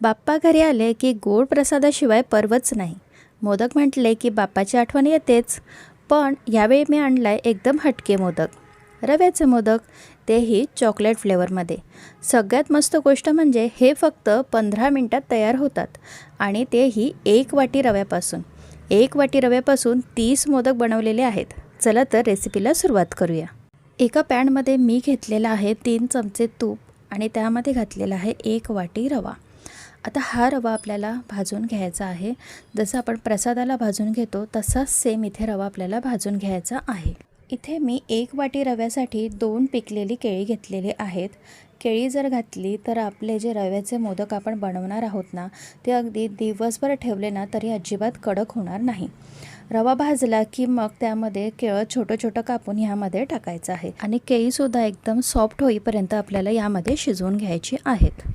बाप्पा घरी आले की गोड प्रसादाशिवाय पर्वच नाही. मोदक म्हटले की बाप्पाची आठवण येतेच. पण यावेळी मी आणला आहे एकदम हटके मोदक. रव्याचे मोदक तेही चॉकलेट फ्लेवरमध्ये. सगळ्यात मस्त गोष्ट म्हणजे हे फक्त पंधरा मिनटात तयार होतात आणि तेही एक वाटी रव्यापासून. एक वाटी रव्यापासून तीस मोदक बनवलेले आहेत. चला तर रेसिपीला सुरुवात करूया. एका पॅनमध्ये मी घेतलेला आहे तीन चमचे तूप आणि त्यामध्ये घातलेला आहे एक वाटी रवा. आता हा रवा आपल्याला भाजून घ्यायचा आहे. जसं आपण प्रसादाला भाजून घेतो तसाच सेम इथे रवा आपल्याला भाजून घ्यायचा आहे. इथे मी एक वाटी रव्यासाठी दोन पिकलेली केळी घेतलेली आहेत. केळी जर घातली तर आपले जे रव्याचे मोदक आपण बनवणार आहोत ना ते अगदी दिवसभर ठेवले ना तरी अजिबात कडक होणार नाही. रवा भाजला की मग त्यामध्ये केळं छोटं छोटं कापून ह्यामध्ये टाकायचं आहे. आणि केळीसुद्धा एकदम सॉफ्ट होईपर्यंत आपल्याला यामध्ये शिजवून घ्यायची आहेत.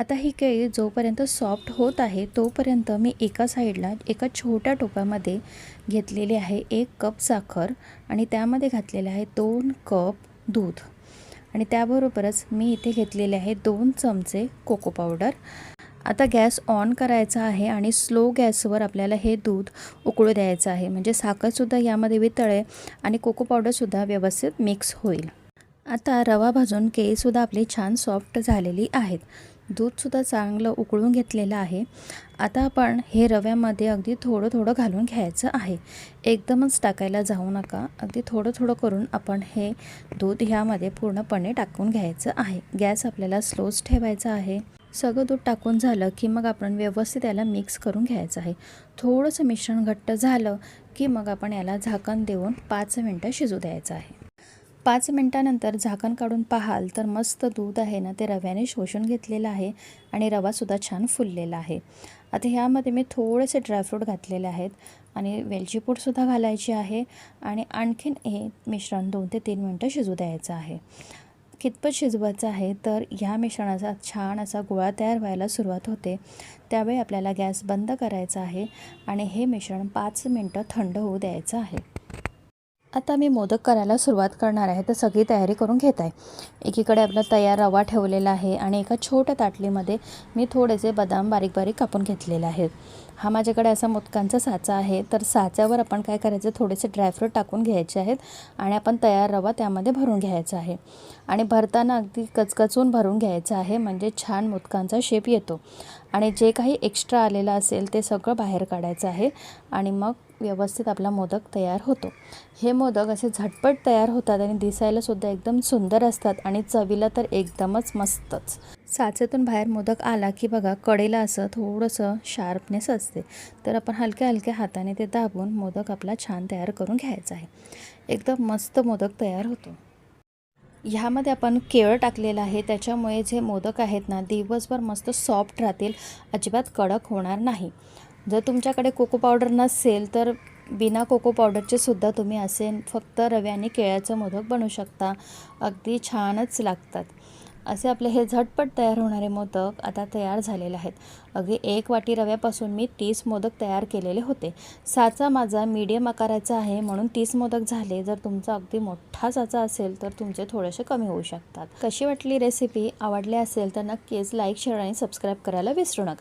आता ही केळी जोपर्यंत सॉफ्ट होत आहे तोपर्यंत मी एका साईडला एका छोट्या टोपामध्ये घेतलेली आहे एक कप साखर आणि त्यामध्ये घातलेले आहे दोन कप दूध. आणि त्याबरोबरच मी इथे घेतलेले आहे दोन चमचे कोको पावडर. आता गॅस ऑन करायचा आहे आणि स्लो गॅसवर आपल्याला हे दूध उकळू द्यायचं आहे. म्हणजे साखरसुद्धा यामध्ये वितळे आणि कोको पावडरसुद्धा व्यवस्थित मिक्स होईल. आता रवा भाजून केळीसुद्धा आपली छान सॉफ्ट झालेली आहेत. दूधसुद्धा चांगलं उकळून घेतलेलं आहे. आता आपण हे रव्यामध्ये अगदी थोडं थोडं घालून घ्यायचं आहे. एकदमच टाकायला जाऊ नका. अगदी थोडं थोडं करून आपण हे दूध ह्यामध्ये पूर्णपणे टाकून घ्यायचं आहे. गॅस आपल्याला स्लोच ठेवायचा आहे. सगळं दूध टाकून झालं की मग आपण व्यवस्थित याला मिक्स करून घ्यायचं आहे. थोडंसं मिश्रण घट्ट झालं की मग आपण याला झाकण देऊन पाच मिनटं शिजू द्यायचं आहे. पाच मिनटानंतर झाकण काढून पाहाल तर मस्त दूध आहे ना ते रव्याने शोषून घेतलेलं आहे आणि रवासुद्धा छान फुललेला आहे. आता ह्यामध्ये मी थोडेसे ड्रायफ्रूट घातलेले आहेत आणि वेलची पूडसुद्धा घालायची आहे आणि आणखीन हे मिश्रण दोन ते तीन मिनटं शिजू द्यायचं आहे. कितपत शिजवायचं आहे तर ह्या मिश्रणाचा छान असा गोळा तयार व्हायला सुरुवात होते. त्यावेळी आपल्याला गॅस बंद करायचा आहे आणि हे मिश्रण पाच मिनटं थंड होऊ द्यायचं आहे. आता मी मोदक करायला सुरुवात करणार आहे. तर सगळी तयारी करून घेत आहे. एकीकडे आपला तयार रवा ठेवलेला आहे आणि एका छोट्या ताटलीमध्ये मी थोडेसे बदाम बारीक बारीक कापून घेतलेले आहेत. हा माझ्याकडे असा मोदकांचा साचा आहे. तर साच्यावर आपण काय करायचं? थोडेसे ड्रायफ्रूट टाकून घ्यायचे आहेत आणि आपण तयार रवा त्यामध्ये भरून घ्यायचा आहे. आणि भरताना अगदी कचकचून भरून घ्यायचं आहे. म्हणजे छान मोदकांचा शेप येतो. आणि जे काही एक्स्ट्रा आलेलं असेल ते सगळं बाहेर काढायचं आहे. आणि मग व्यवस्थित आपला मोदक तयार होतो. हे मोदक असे झटपट तयार होतात आणि दिसायलासुद्धा एकदम सुंदर असतात आणि चवीला तर एकदमच मस्तच. साचेतून बाहेर मोदक आला की बघा कडेला असं थोडंसं शार्पनेस असते. तर आपण हलक्या हलक्या हाताने ते दाबून मोदक आपला छान तयार करून घ्यायचा आहे. एकदम मस्त मोदक तयार होतो. ह्यामध्ये आपण केळं टाकलेलं आहे. त्याच्यामुळे जे मोदक आहेत ना दिवसभर मस्त सॉफ्ट राहतील. अजिबात कडक होणार नाही. जर तुमच्याकडे कोको पावडर नसेल तर बिना कोको पावडरचे सुद्धा तुम्ही असे फक्त रव्याने केळ्याचं मोदक बनवू शकता. अगदी छानच लागतात. असे आपले हे झटपट तयार होणारे मोदक आता तयार झालेले आहेत. अगदी एक वाटी रव्यापासून मी तीस मोदक तयार केलेले होते. साचा माझा मीडियम आकाराचा आहे म्हणून तीस मोदक झाले. जर तुमचा अगदी मोठा साचा असेल तर तुमचे थोडेसे कमी होऊ शकतात. कशी वाटली रेसिपी आवडली असेल तर नक्कीच लाईक शेअर आणि सबस्क्राईब करायला विसरू नका.